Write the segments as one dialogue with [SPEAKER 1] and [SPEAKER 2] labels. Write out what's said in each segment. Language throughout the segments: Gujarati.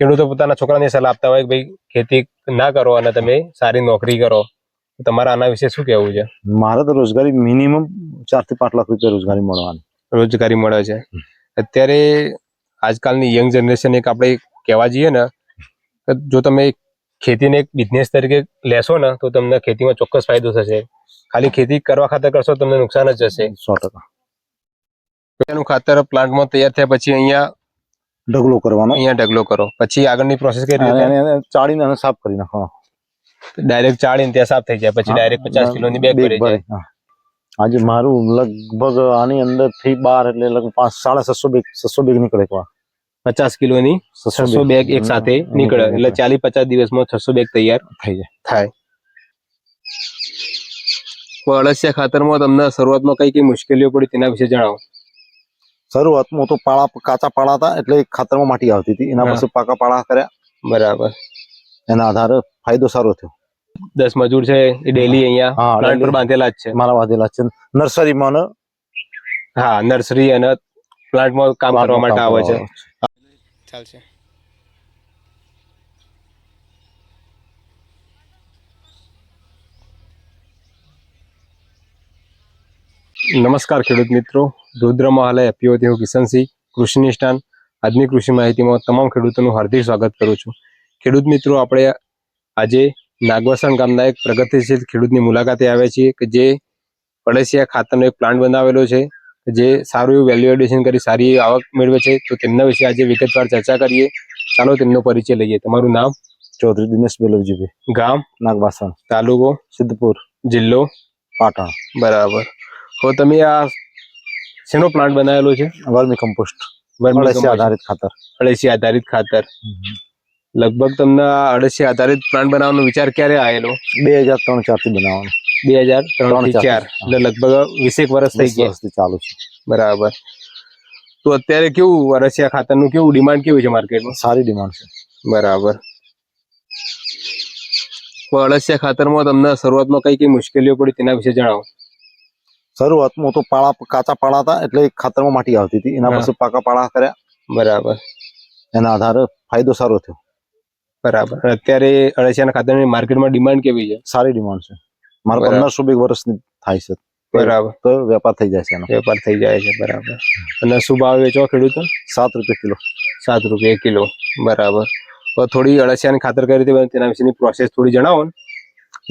[SPEAKER 1] ખેડૂતો પોતાના છોકરાને સલાહ આપતા હોય કે ભાઈ ખેતી ના કરો અને તમે સારી નોકરી કરો. તમારા આના વિશે શું કહેવું છે?
[SPEAKER 2] મારે તો રોજગારી મિનિમમ ચારથી પાંચ લાખ રૂપિયા રોજગારી મળવાની.
[SPEAKER 1] રોજગારી મળે છે. અત્યારે આજકાલની યંગ જનરેશન એક આપણે કહેવા જઈએ ને જો તમે ખેતીને એક બિઝનેસ તરીકે લેશો ને તો તમને ખેતીમાં ચોક્કસ ફાયદો થશે. ખાલી ખેતી કરવા ખાતર કરશો તમને નુકસાન જ જશે.
[SPEAKER 2] સો ટકા.
[SPEAKER 1] ખાતર પ્લાન્ટમાં તૈયાર થયા પછી અહીંયા
[SPEAKER 2] ઢગલો કરવાનો.
[SPEAKER 1] અહીંયા ઢગલો કરો. પછી આગળની પ્રોસેસ કઈ
[SPEAKER 2] અને
[SPEAKER 1] રીતે
[SPEAKER 2] એને ચાળીને અને સાફ કરી નાખવાનો.
[SPEAKER 1] ડાયરેક્ટ ચાળીને ત્યાં સાફ થઈ જાય. પછી ડાયરેક્ટ પચાસ કિલોની બેગ ભરી જાય.
[SPEAKER 2] હા. આજે મારું લગભગ આની અંદરથી બાર એટલે લગભગ પાંચ સાડા છસો બેગ છસો બેગ નીકળે એક વાર.
[SPEAKER 1] પચાસ કિલોની છસો બેગ એક સાથે નીકળે. એટલે ચાલીસ પચાસ દિવસમાં છસો બેગ તૈયાર
[SPEAKER 2] થઈ જાય.
[SPEAKER 1] થાય. તો અળસિયા ખાતરમાં તમને શરૂઆતમાં કઈ કઈ મુશ્કેલીઓ પડી તેના વિશે જણાવો.
[SPEAKER 2] શરૂઆતમાં તો પાળા કાચા પાળા હતા એટલે ખાતરમાં માટી આવતી હતી. એના પછી પાકા પાળા કર્યા.
[SPEAKER 1] બરાબર.
[SPEAKER 2] એના આધારે ફાયદો સારો થયો.
[SPEAKER 1] દસ મજૂર છે એ ડેલી અહીંયા પ્લાન્ટ પર બાંધેલા જ છે.
[SPEAKER 2] મારા વાદેલા છે. નર્સરીમાં
[SPEAKER 1] હા નર્સરી અને પ્લાન્ટમાં કામ કરવા માટે આવે છે. ચાલશે. નમસ્કાર ખેડૂત મિત્રો. રુદ્ર મહાલય એપીઓથી હું કિશનસિંહ કૃષિ નિષ્ઠાન. આજની કૃષિ માહિતીમાં તમામ ખેડૂતોનું હાર્દિક સ્વાગત કરું છું. ખેડૂત મિત્રો આપણે આજે નાગવસણ ગામના એક પ્રગતિશીલ ખેડૂતની મુલાકાતે આવ્યા છીએ કે જે પડેસિયા ખાતરનો એક પ્લાન્ટ બનાવેલો છે. જે સારું એવું વેલ્યુ એડિશન કરી સારી એવી આવક મેળવે છે. તો તેમના વિશે આજે વિગતવાર ચર્ચા કરીએ. ચાલો તેમનો પરિચય લઈએ. તમારું નામ?
[SPEAKER 2] ચૌધરી દિનેશ બેલવજીભાઈ.
[SPEAKER 1] ગામ?
[SPEAKER 2] નાગવાસણ.
[SPEAKER 1] તાલુકો?
[SPEAKER 2] સિદ્ધપુર.
[SPEAKER 1] જિલ્લો?
[SPEAKER 2] પાટણ.
[SPEAKER 1] બરાબર. તો તમે આ શેનો પ્લાન્ટ બનાવેલો છે?
[SPEAKER 2] Vermi compost.
[SPEAKER 1] વર્મી
[SPEAKER 2] આધારિત ખાતર.
[SPEAKER 1] અળસી આધારિત ખાતર. લગભગ તમને આ અળસિયા આધારિત પ્લાન્ટ બનાવવાનો વિચાર ક્યારે આવેલો?
[SPEAKER 2] બે હજાર ત્રણ ચારથી બનાવવાનો.
[SPEAKER 1] બે હજાર ત્રણથી
[SPEAKER 2] ચાર.
[SPEAKER 1] એટલે લગભગ વીસેક વર્ષ થઈ ગયા.
[SPEAKER 2] ચાલુ છે.
[SPEAKER 1] બરાબર. તો અત્યારે કેવું અળસિયા ખાતરનું કેવું ડિમાન્ડ કેવું છે માર્કેટમાં
[SPEAKER 2] સારી ડિમાન્ડ છે.
[SPEAKER 1] બરાબર. અળસિયા ખાતરમાં તમને શરૂઆતમાં કઈ કઈ મુશ્કેલીઓ પડી તેના વિશે જણાવો.
[SPEAKER 2] શરૂઆતમાં તો પાળા કાચા પાળા હતા એટલે ખાતરમાં માટી આવતી હતી. એના. પછી પાકા પાળા કર્યા.
[SPEAKER 1] બરાબર.
[SPEAKER 2] એના આધારે ફાયદો સારો થયો.
[SPEAKER 1] બરાબર. અત્યારે અળસિયાના ખાતરની માર્કેટમાં ડિમાન્ડ કેવી છે?
[SPEAKER 2] સારી ડિમાન્ડ છે. મારે. પંદરસો બે વર્ષની થાય છે.
[SPEAKER 1] બરાબર.
[SPEAKER 2] તો વેપાર થઈ જાય છે એનો.
[SPEAKER 1] વેપાર થઈ જાય છે બરાબર. અને શું ભાવ વેચો ખેડૂતો
[SPEAKER 2] સાત રૂપિયા કિલો.
[SPEAKER 1] સાત રૂપિયા કિલો. બરાબર. તો થોડી અળસિયાની ખાતર કરી હતી તેના વિશેની પ્રોસેસ થોડી જણાવો ને.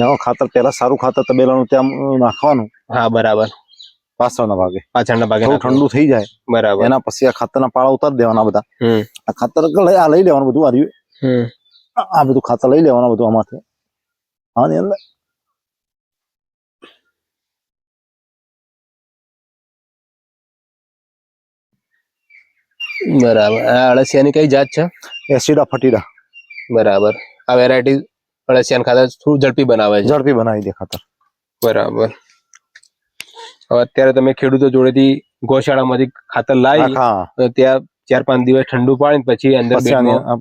[SPEAKER 2] એમાં ખાતર પહેલા સારું ખાતર તબેલાનું ત્યાં નાખવાનું.
[SPEAKER 1] હા બરાબર.
[SPEAKER 2] પાછળના ભાગે.
[SPEAKER 1] પાછળના ભાગે
[SPEAKER 2] ઠંડુ થઈ જાય.
[SPEAKER 1] બરાબર.
[SPEAKER 2] એના પછી આ ખાતરના પાળા ઉતારી દેવાના બધા. આ ખાતર આ લઈ લેવાનું બધું આ રહ્યું. આ બધું ખાતર લઈ લેવાનું બધું આમાંથી. આની અંદર.
[SPEAKER 1] બરાબર. આ અળસિયાની કઈ જાત છે?
[SPEAKER 2] એસિડા ફટીડા
[SPEAKER 1] બરાબર. આ વેરાયટી અળસિયાનું ખાતર થોડું ઝડપી બનાવે છે.
[SPEAKER 2] ઝડપી બનાવી દે ખાતર.
[SPEAKER 1] બરાબર. હવે અત્યારે તમે ખેડૂતો જોડેથી ગૌશાળામાંથી ખાતર લાવી
[SPEAKER 2] હા.
[SPEAKER 1] ત્યાં ચાર પાંચ દિવસ ઠંડુ પાણી પછી અંદર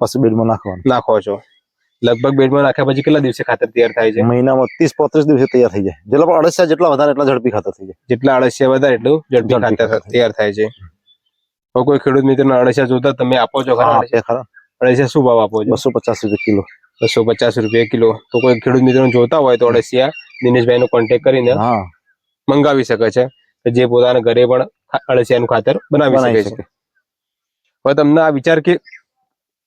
[SPEAKER 2] પછી
[SPEAKER 1] બેડમાં
[SPEAKER 2] નાખવાનું.
[SPEAKER 1] નાખો છો. લગભગ બેડમાં નાખ્યા પછી કેટલા દિવસે ખાતર તૈયાર થાય છે?
[SPEAKER 2] મહિનામાં ત્રીસ પોત્રીસ દિવસે તૈયાર થઈ જાય. જેટલા પણ અળસિયા જેટલા વધારે એટલા ઝડપી ખાતર થઈ જાય.
[SPEAKER 1] જેટલા અળસિયા વધારે એટલું ઝડપી ખાતર. તૈયાર થાય છે. કોઈ ખેડૂત મિત્રોને અળસિયા જોતા તમે આપો છો? ખરા. અળસિયા શું ભાવ આપો છો?
[SPEAKER 2] બસો પચાસ રૂપિયા કિલો.
[SPEAKER 1] બસો પચાસ રૂપિયા કિલો. તો કોઈ ખેડૂત મિત્રો જોતા હોય તો અળસિયા દિનેશભાઈ નો કોન્ટેક્ટ કરીને
[SPEAKER 2] હા.
[SPEAKER 1] મંગાવી શકે છે. કે જે પોતાના ઘરે પણ અળસિયાનું ખાતર બનાવી શકે છે. હવે તમને આ વિચાર કે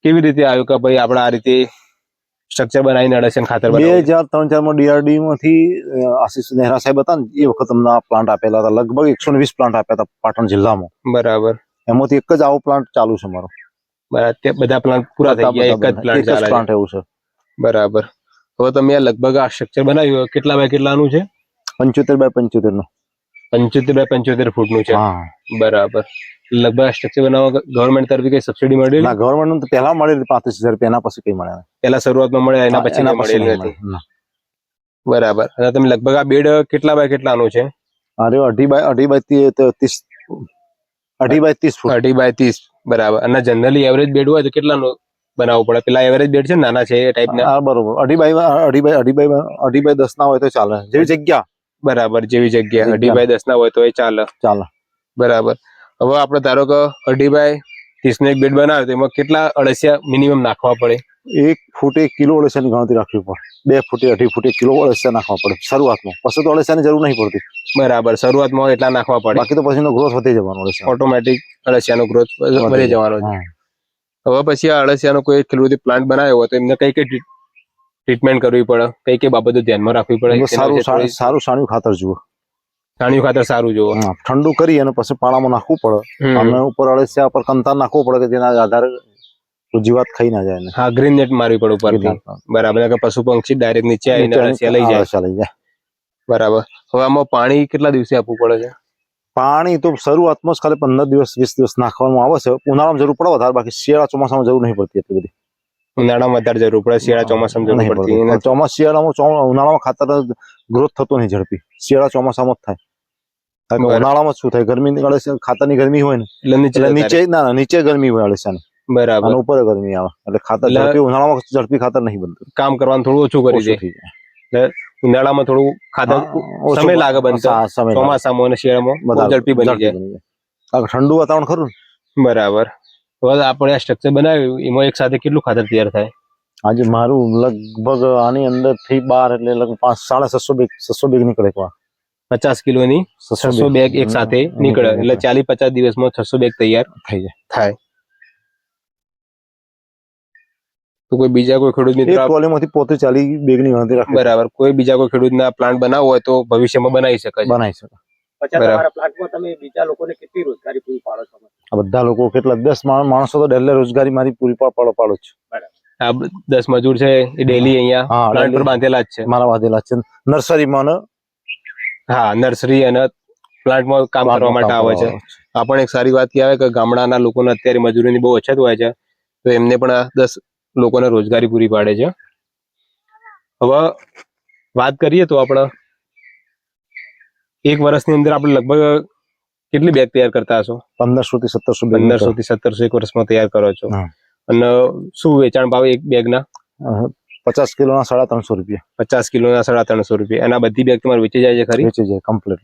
[SPEAKER 1] કેવી રીતે આવ્યો કે ભાઈ આપણે આ રીતે સ્ટ્રક્ચર બનાવીને અળસિયા ખાતર
[SPEAKER 2] બે હજાર ત્રણ ચારમાં ડીઆરડી માંથી આશીષ નેહરા સાહેબ હતા ને એ વખત અમને આ પ્લાન્ટ આપેલા હતા. લગભગ એકસો ને વીસ પ્લાન્ટ આપ્યા હતા પાટણ જિલ્લામાં.
[SPEAKER 1] બરાબર.
[SPEAKER 2] એમાંથી એક જ આવો પ્લાન્ટ ચાલુ છે મારો.
[SPEAKER 1] બરાબર. બધા પ્લાન્ટ પૂરા થઈ ગયા એક જ પ્લાન્ટ
[SPEAKER 2] એવું છે.
[SPEAKER 1] બરાબર. હવે તમે આ લગભગ આ સ્ટ્રક્ચર બનાવ્યું કેટલા બાય કેટલાનું છે?
[SPEAKER 2] પંચોતેર બાય પંચોતેરનું
[SPEAKER 1] પંચોતેર બાય પંચોતેર ફૂટનું છે. બરાબર. લગભગ આ સ્ટ્રક્ચર બનાવવા ગવર્મેન્ટ તરફથી કઈ સબસિડી મળી
[SPEAKER 2] ના ગવર્મેન્ટનું તો પહેલા મળેલી પાંત્રીસ હજાર રૂપિયા એના પછી કઈ મળે
[SPEAKER 1] પહેલા શરૂઆતમાં મળે એના પછી
[SPEAKER 2] ના
[SPEAKER 1] મળેલી.
[SPEAKER 2] ના.
[SPEAKER 1] બરાબર. અને તમે લગભગ આ બેડ કેટલા બાય કેટલાનું છે?
[SPEAKER 2] અરે અઢી બાય અઢી બાય ત્રીસ અઢી બાય ત્રીસ
[SPEAKER 1] અઢી બાય ત્રીસ. બરાબર. અને જનરલી એવરેજ બેડ હોય તો કેટલાનું? બનાવવું પડે. પેલા એવરેજ બેડ છે નાના છે એ ટાઈપના
[SPEAKER 2] હા બરોબર. અઢી બાય અઢી બાય અઢી બાય અઢી બાય દસ ના હોય તો ચાલે. જેવી જગ્યા.
[SPEAKER 1] બરાબર જેવી જગ્યા. અઢી બાય દસ ના હોય તો એ ચાલે.
[SPEAKER 2] ચાલે.
[SPEAKER 1] બરાબર. હવે આપણે ધારો કે અઢી બાય ત્રીસનો એક બેડ બનાવ્યો તો એમાં કેટલા અળસિયા મિનિમમ નાખવા પડે?
[SPEAKER 2] એક ફૂટે એક કિલો અળસિયાની ગણતરી રાખવી પડે. બે ફૂટે અઢી ફૂટે કિલો અળસિયા નાખવા પડે. શરૂઆતમાં. પછી તો અળસિયાની જરૂર નહીં પડતી.
[SPEAKER 1] બરાબર. શરૂઆતમાં એટલા નાખવા પડે.
[SPEAKER 2] બાકી તો પછીનો ગ્રોથ વધી જવાનો
[SPEAKER 1] ઓટોમેટિક અળસિયાનો ગ્રોથ વધી જવાનો. છે. હવે પછી આ અળસિયાનો કોઈ ખેડૂતે પ્લાન્ટ બનાવ્યો હોય તો એમને કઈ કઈ ટ્રીટમેન્ટ કરવી પડે? કઈ કઈ બાબતો ધ્યાનમાં રાખવી પડે?
[SPEAKER 2] સારું સારું સાણિયું ખાતર જુઓ.
[SPEAKER 1] સાણિયું ખાતર સારું
[SPEAKER 2] જુઓ. ઠંડુ કરી અને પછી પાણામાં નાખવું પડે. અને ઉપર અળસિયા પર કંતાર નાખવું પડે કે જેના આધારે જીવાત ખાઈ ના જાય
[SPEAKER 1] હા ગ્રીન નેટ મારવી પડે ઉપર બરાબર કે પશુ પંક્ષી ડાયરેક્ટ નીચે આવીને લઈ જાય.
[SPEAKER 2] લઈ જાય.
[SPEAKER 1] બરાબર. હવે આમાં પાણી કેટલા દિવસે આપવું પડે છે?
[SPEAKER 2] પાણી તો શરૂઆતમાં જ ખાલી પંદર દિવસ વીસ દિવસ નાખવાનું આવે છે. ઉનાળામાં જરૂર પડે વધારે બાકી શિયાળા ચોમાસામાં જરૂર નહીં પડતી એટલી બધી.
[SPEAKER 1] ઉનાળામાં વધારે જરૂર પડે શિયાળા ચોમાસામાં જરૂર પડતી.
[SPEAKER 2] ચોમાસ શિયાળામાં ઉનાળામાં ખાતર ગ્રોથ થતો નહીં ઝડપી. શિયાળા ચોમાસામાં જ થાય. ઉનાળામાં શું થાય? ગરમી અળસિયા ખાતરની ગરમી હોય ને
[SPEAKER 1] એટલે નીચે
[SPEAKER 2] ના નીચે ગરમી હોય અળસિયાની.
[SPEAKER 1] બરાબર.
[SPEAKER 2] ઉપર ગરમી આવે. એટલે ખાતર ઉનાળામાં ઝડપી ખાતર નહીં બનતું.
[SPEAKER 1] કામ કરવાનું થોડું ઓછું કરી દે. ઉનાળામાં થોડું ખાતર સમય લાગે બનતા. ચોમાસામાં અને શિયાળામાં ઝડપી બની જાય.
[SPEAKER 2] ઠંડુ વાતાવરણ ખરું
[SPEAKER 1] બરાબર. હવે આપણે આ સ્ટ્રક્ચર બનાવ્યું એમાં એક સાથે કેટલું ખાતર તૈયાર થાય?
[SPEAKER 2] આજે મારું લગભગ આની અંદરથી બાર એટલે લગભગ પાંચ સાડા છસો બેગ છસો બેગ નીકળે
[SPEAKER 1] પચાસ કિલોની છસો બેગ. એક સાથે નીકળે. એટલે ચાલીસ પચાસ દિવસમાં છસો બેગ તૈયાર
[SPEAKER 2] થઈ જાય.
[SPEAKER 1] થાય. તો કોઈ બીજા કોઈ ખેડૂત મિત્ર
[SPEAKER 2] એક ટ્રોલીમાંથી પોતે ચાલી બેગની વાંધી રાખે
[SPEAKER 1] બરાબર. કોઈ બીજા કોઈ ખેડૂતના પ્લાન્ટ બનાવવો હોય તો ભવિષ્યમાં બનાવી શકે
[SPEAKER 2] બનાવી શકે.
[SPEAKER 3] પછી
[SPEAKER 1] બરાબર.
[SPEAKER 3] તમારા પ્લાન્ટમાં તમે બીજા લોકોને કેટલી રોજગારી પૂરી પાડો છો?
[SPEAKER 2] આ બધા લોકો કેટલા દસ માણસો તો ડેલી રોજગારી મારી પૂરી પાડ- પાડો પાડો છે
[SPEAKER 1] આ દસ મજૂર છે એ ડેલી અહીંયા પ્લાન્ટ પર બાંધેલા જ છે.
[SPEAKER 2] મારા બાંધેલા છે. નર્સરીમાં
[SPEAKER 1] હા નર્સરી અને પ્લાન્ટમાં કામ કરવા માટે આવે છે. આ પણ એક સારી વાત કહેવાય કે ગામડાના લોકોને અત્યારે મજૂરીની બહુ અછત હોય છે. તો એમને પણ આ દસ લોકોને રોજગારી પૂરી પાડે છે. હવે વાત કરીએ તો આપણે એક વર્ષની અંદર આપણે લગભગ કેટલી બેગ તૈયાર કરતા હશો?
[SPEAKER 2] પંદરસો થી સત્તરસો
[SPEAKER 1] પંદરસો થી સત્તરસો એક વર્ષમાં તૈયાર કરો છો. અને શું વેચાણ ભાવ એક બેગના
[SPEAKER 2] પચાસ કિલો ના સાડા ત્રણસો રૂપિયા.
[SPEAKER 1] પચાસ કિલોના સાડા ત્રણસો રૂપિયા. અને આ બધી બેગ તમારે વેચી જાય છે ખરી?
[SPEAKER 2] વેચી જાય કમ્પ્લીટ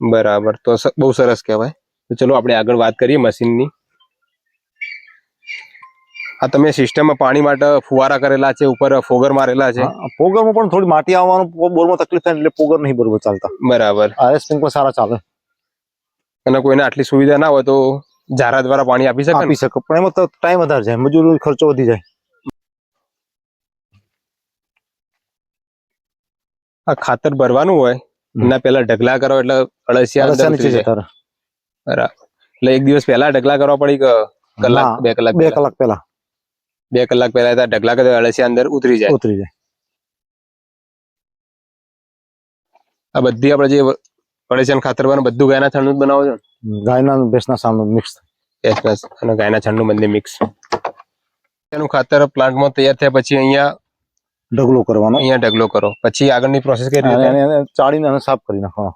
[SPEAKER 1] બરાબર. તો બહુ સરસ કહેવાય. તો ચલો આપણે આગળ વાત કરીએ મશીનની. આ તમે સિસ્ટમમાં પાણી માટે ફુવારા કરેલા છે ઉપર ફોગર મારેલા છે?
[SPEAKER 2] ફોગરમાં પણ થોડી માટી આવવાનું બોરમાં તકલીફ થાય એટલે ફોગર નહીં બરોબર ચાલતા.
[SPEAKER 1] બરાબર.
[SPEAKER 2] આરએસ પિંક પણ સારા ચાલે.
[SPEAKER 1] અને કોઈને આટલી સુવિધા ના હોય તો ઝારા દ્વારા પાણી આપી શકે?
[SPEAKER 2] આપી શકે પણ એમાં તો ટાઈમ વધારે જાય મજૂરી ખર્ચો વધી જાય.
[SPEAKER 1] આ ખાતર ભરવાનું હોય એના પહેલા ઢગલા કરો એટલે અળસિયા બરાબર. એટલે એક દિવસ પહેલા ઢગલા કરવા પડી કે કલાક બે કલાક
[SPEAKER 2] બે કલાક પહેલા.
[SPEAKER 1] બે કલાક પહેલા ત્યાં ઢગલા કરે અળસિયા અંદર ઉતરી જાય.
[SPEAKER 2] ઉતરી જાય.
[SPEAKER 1] આ બધી આપણે જે અળસિયાનું ખાતર બનાવો બધું ગાયના છણનું જ બનાવો છો
[SPEAKER 2] ગાયના ભેંસના સામે મિક્સ
[SPEAKER 1] ભેંસ અને ગાયના છણનું બંને મિક્સ એનું ખાતર પ્લાન્ટમાં તૈયાર થયા પછી અહીંયા
[SPEAKER 2] ઢગલો કરવાનો.
[SPEAKER 1] અહીંયા ઢગલો કરો. પછી આગળની પ્રોસેસ કઈ રીતે?
[SPEAKER 2] ચાળીને અને સાફ કરી નાખવાનો.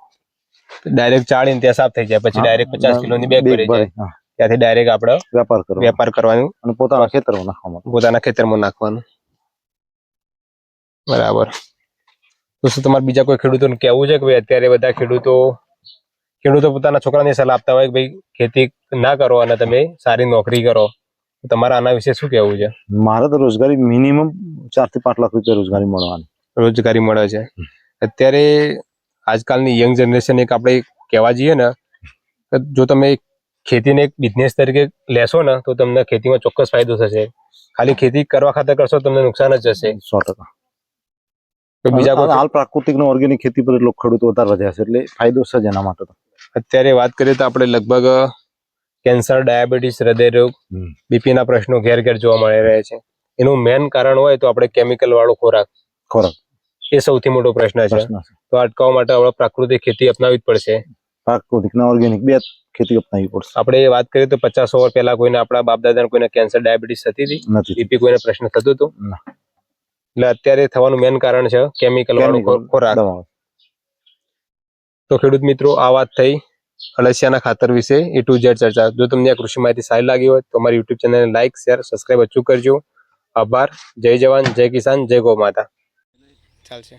[SPEAKER 1] ડાયરેક્ટ ચાળીને ત્યાં સાફ થઈ જાય પછી ડાયરેક્ટ પચાસ કિલોની બેગ ભરી જાય. ત્યાંથી ડાયરેક્ટ આપણે
[SPEAKER 2] વેપાર કરવાનો.
[SPEAKER 1] વેપાર કરવાનું.
[SPEAKER 2] અને પોતાના ખેતરમાં નાખવાનો.
[SPEAKER 1] પોતાના ખેતરમાં નાખવાનું. બરાબર. તો શું તમારે બીજા કોઈ ખેડૂતોને કહેવું છે કે ભાઈ અત્યારે બધા ખેડૂતો ખેડૂતો પોતાના છોકરાને સલાહ આપતા હોય કે ભાઈ ખેતી ના કરો અને તમે સારી નોકરી કરો. તમારા આના વિશે શું કહેવું છે?
[SPEAKER 2] મારે તો રોજગારી મિનિમમ ચારથી પાંચ લાખ રૂપિયા રોજગારી મળવાની.
[SPEAKER 1] રોજગારી મળે છે. અત્યારે આજકાલની યંગ જનરેશન એક આપણે કહેવા જઈએ ને જો તમે ખેતીને એક બિઝનેસ તરીકે લેશો ને તો તમને ખેતીમાં ચોક્કસ ફાયદો થશે. ખાલી ખેતી કરવા ખાતર કરશો તમને નુકસાન જ જશે.
[SPEAKER 2] સો ટકા.
[SPEAKER 1] તો બીજા કોઈ
[SPEAKER 2] હાલ પ્રાકૃતિક નો ઓર્ગેનિક ખેતી પર લોકો ખેડૂતો વધારે વધ્યા છે એટલે ફાયદો છે એના માટે તો.
[SPEAKER 1] અત્યારે વાત કરીએ તો આપણે લગભગ કેન્સર ડાયાબિટીસ હૃદયરોગ
[SPEAKER 2] બીપીના
[SPEAKER 1] બીપી પ્રશ્નો ઘેર ઘેર જોવા મળી રહ્યા છે. એનું મેન કારણ હોય તો આપણે કેમિકલ વાળો ખોરાક.
[SPEAKER 2] ખોરાક.
[SPEAKER 1] એ સૌથી મોટો પ્રશ્ન છે. તો અટકાવવા માટે આપણે પ્રાકૃતિક ખેતી અપનાવવી જ પડશે.
[SPEAKER 2] પ્રાકૃતિક ના ઓર્ગેનિક બે ખેતી અપનાવી પડશે.
[SPEAKER 1] આપણે એ વાત કરીએ તો પચાસ ઓવર પહેલા કોઈને આપણા બાપ દાદાને કોઈને કેન્સર ડાયાબિટીસ થતી હતી?
[SPEAKER 2] નથી.
[SPEAKER 1] બીપી કોઈને પ્રશ્ન થતું હતું?
[SPEAKER 2] ના.
[SPEAKER 1] એટલે અત્યારે થવાનું મેન કારણ છે કેમિકલ વાળો ખોરાક. તો ખેડૂત મિત્રો આ વાત થઈ અળસિયાના ખાતર વિશે એ ટુ ઝેડ ચર્ચા. જો તમને આ કૃષિ માહિતી સારી લાગી હોય તો અમારી યુટ્યુબ ચેનલને લાઈક શેર સબસ્ક્રાઇબ અચૂક કરજો. આભાર. જય જવાન જય કિસાન જય ગૌ માતા. ચાલશે.